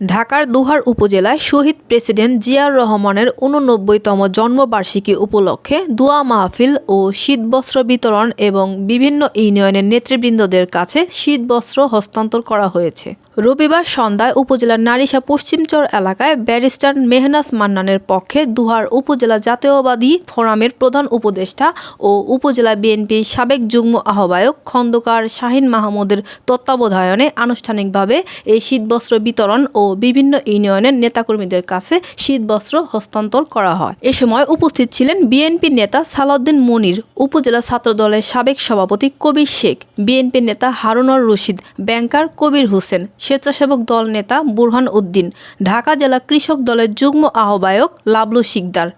ঢাকার দুহার উপজেলায় শহীদ প্রেসিডেন্ট জিয়ার রহমানের উননব্বইতম জন্মবার্ষিকী উপলক্ষে দোয়া মাহফিল ও শীতবস্ত্র বিতরণ এবং বিভিন্ন ইউনিয়নের নেতৃবৃন্দদের কাছে শীতবস্ত্র হস্তান্তর করা হয়েছে। রবিবার সন্ধ্যায় উপজেলার নারিশা পশ্চিমচর এলাকায় ব্যারিস্টার মেহনাস মান্নানের পক্ষে দুহার উপজেলা জাতীয়বাদী ফোরামের প্রধান উপদেষ্টা ও উপজেলা বিএনপির সাবেক যুগ্ম আহ্বায়ক খন্দকার শাহিন মাহমুদের তত্ত্বাবধায়নে আনুষ্ঠানিকভাবে এই শীতবস্ত্র বিতরণ ও বিভিন্ন ইউনিয়নের নেতাকর্মীদের কাছে শীতবস্ত্র হস্তান্তর করা হয়। এ সময় উপস্থিত ছিলেন বিএনপি নেতা সালাউদ্দিন মনির, উপজেলা ছাত্র দলের সাবেক সভাপতি কবির শেখ বিএনপি নেতা হারুনর রশিদ, ব্যাংকার কবির হোসেন, স্বেচ্ছাসেবক দল নেতা বুরহান উদ্দিন, ঢাকা জেলা কৃষক দলের যুগ্ম আহ্বায়ক লাবলু শিকদার,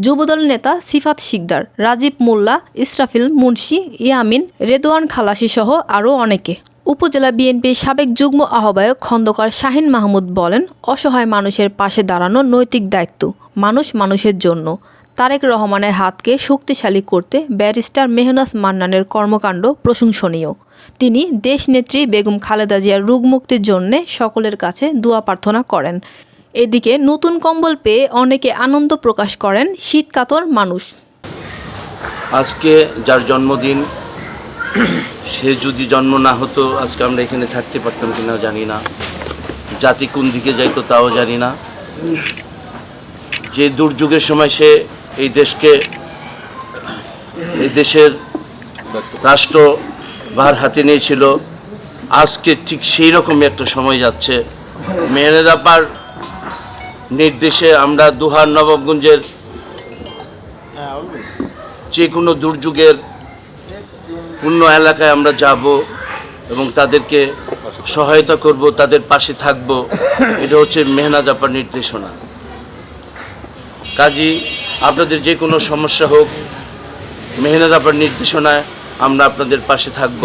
যুবদল নেতা সিফাত শিকদার, রাজীব মোল্লা, ইসরাফিল মুন্সি, ইয়ামিন, রেদোয়ান খালাসি সহ আরও অনেকে। উপজেলা বিএনপির সাবেক যুগ্ম আহ্বায়ক খন্দকার শাহিন মাহমুদ বলেন, অসহায় মানুষের পাশে দাঁড়ানো নৈতিক দায়িত্ব, মানুষ মানুষের জন্য। তারেক রহমানের হাতকে শক্তিশালী করতে ব্যারিস্টার মেহনাস মান্নানের কর্মকাণ্ড প্রশংসনীয়। তিনি দেশনেত্রী বেগম খালেদা জিয়ার রোগমুক্তির জন্য সকলের কাছে দোয়া প্রার্থনা করেন। এদিকে নতুন কম্বল পেয়ে অনেকে আনন্দ প্রকাশ করেন শীতকাতর মানুষ। আজকে যার জন্মদিন সে যদি জন্ম না হতো, আজকে আমরা এখানে থাকতে পারতাম কিনা জানি না। জাতি কোন দিকে যাইতো তাও জানি না। যে দুর্যোগের সময় সে এই দেশকে, এই দেশের রাষ্ট্র ভার হাতে নিয়েছিল, আজকে ঠিক সেই রকমই একটা সময় যাচ্ছে। মেহনেদাপার নির্দেশে আমরা দুহার নবাবগঞ্জের যে কোনো দুর্যোগের পূর্ণ এলাকায় আমরা যাব এবং তাদেরকে সহায়তা করব, তাদের পাশে থাকব। এটা হচ্ছে মেহনা জাপার নির্দেশনা। কাজী, আপনাদের যে কোনো সমস্যা হোক মেহনা জাপার নির্দেশনায় আমরা আপনাদের পাশে থাকব।